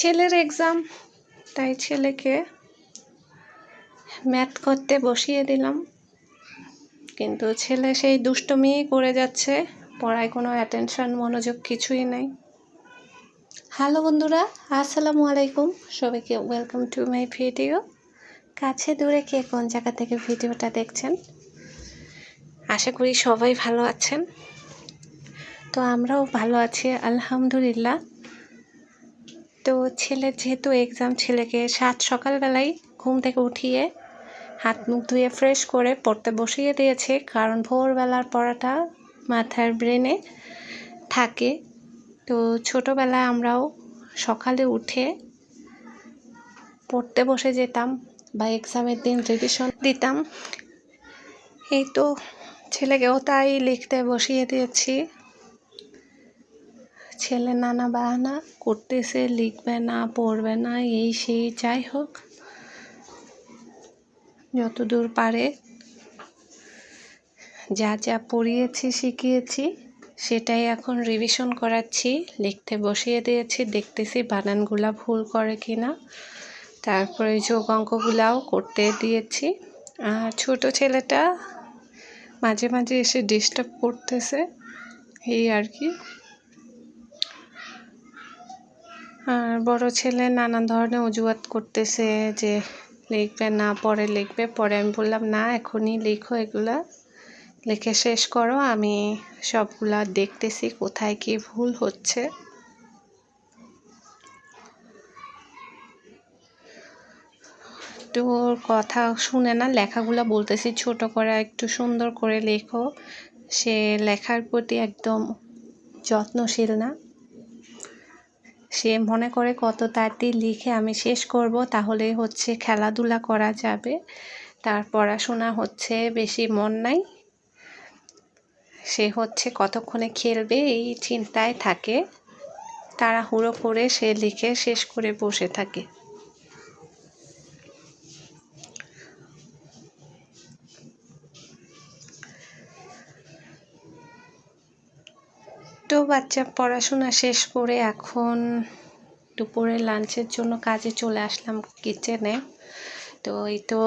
ছেলের এক্সাম তাই ছেলেকে ম্যাথ করতে বসিয়ে দিলাম। কিন্তু ছেলে সেই দুষ্টমিই করে যাচ্ছে, পড়ায় কোনো অ্যাটেনশন মনোযোগ কিছুই নেই। হ্যালো বন্ধুরা, আসসালামু আলাইকুম। সবাইকে ওয়েলকাম টু মাই ভিডিও কাছে দূরে কে কোন জায়গা থেকে ভিডিওটা দেখছেন? আশা করি সবাই ভালো আছেন। তো আমরাও ভালো আছি, আলহামদুলিল্লাহ। তো ছেলের যেহেতু এক্সাম ছেলেকে সাত সকালবেলায় ঘুম থেকে উঠিয়ে হাত মুখ ধুয়ে ফ্রেশ করে পড়তে বসিয়ে দিয়েছে। কারণ ভোরবেলার পড়াটা মাথার ব্রেনে থাকে। তো ছোটোবেলায় আমরাও সকালে উঠে পড়তে বসে যেতাম বা এক্সামের দিন রিভিশন দিতাম। এই তো ছেলেকেও তাই লিখতে বসিয়ে দিয়েছি। ছেলে নানা বাহানা করতেছে, লিখবে না, পড়বে না, এই সেই, যাই হোক। যতদূর পারে যা যা পড়িয়েছি, শিখিয়েছি, সেটাই এখন রিভিশন করাচ্ছি, লিখতে বসিয়ে দিয়েছি, দেখতেছি বানানগুলা ভুল করে কি না তারপরে যোগ অঙ্কগুলাও করতে দিয়েছি। আর ছোট ছেলেটা মাঝে মাঝে এসে ডিস্টার্ব করতেছে, এই আর কি। আর বড় ছেলে নানান ধরনের অজুহাত করতেছে যে লিখবে না, পরে লিখবে, পরে আমি বললাম, না, এখনই লিখো এগুলা। লিখে শেষ করো, আমি সবগুলা দেখতেছি, কোথায় কি ভুল হচ্ছে। ওর কথা শুনে না, লেখাগুলো বলতেছি, ছোট করে একটু সুন্দর করে লেখো। সে লেখার প্রতি একদম যত্নশীল না। সে মনে করে কত তাড়াতাড়ি লিখে আমি শেষ করব, তাহলে হচ্ছে খেলাধুলা করা যাবে। তার পড়াশোনা হচ্ছে বেশি মন নাই। সে হচ্ছে কতক্ষণে খেলবে এই চিন্তায় থাকে। তাড়াহুড়ো করে সে লিখে শেষ করে বসে থাকে। তো বাচ্চা পড়াশোনা শেষ করে এখন দুপুরে লাঞ্চের জন্য কাজে চলে আসলাম কিচেনে। তো এই তো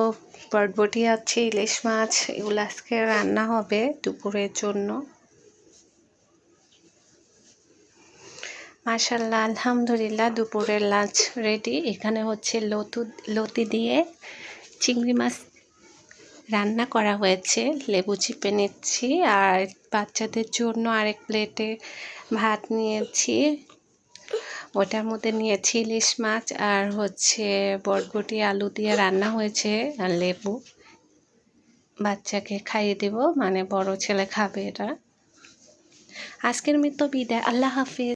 বটবটি আছে, ইলিশ মাছ, এগুলো আজকে রান্না হবে দুপুরের জন্য। মাশাল্লাহ আলহামদুলিল্লাহ, দুপুরের লাঞ্চ রেডি এখানে হচ্ছে লতু লতি দিয়ে চিংড়ি মাছ রান্না করা হয়েছে। লেবু চিপে নিচ্ছি আর বাচ্চাদের জন্য আরেক প্লেটে ভাত নিয়েছি। ওটার মধ্যে নিয়েছি ইলিশ মাছ আর হচ্ছে বটবটি আলু দিয়ে রান্না হয়েছে আর লেবু। বাচ্চাকে খাইয়ে দেব মানে বড় ছেলে খাবে এটা। আজকের মতো বিদায়। আল্লাহ হাফিজ।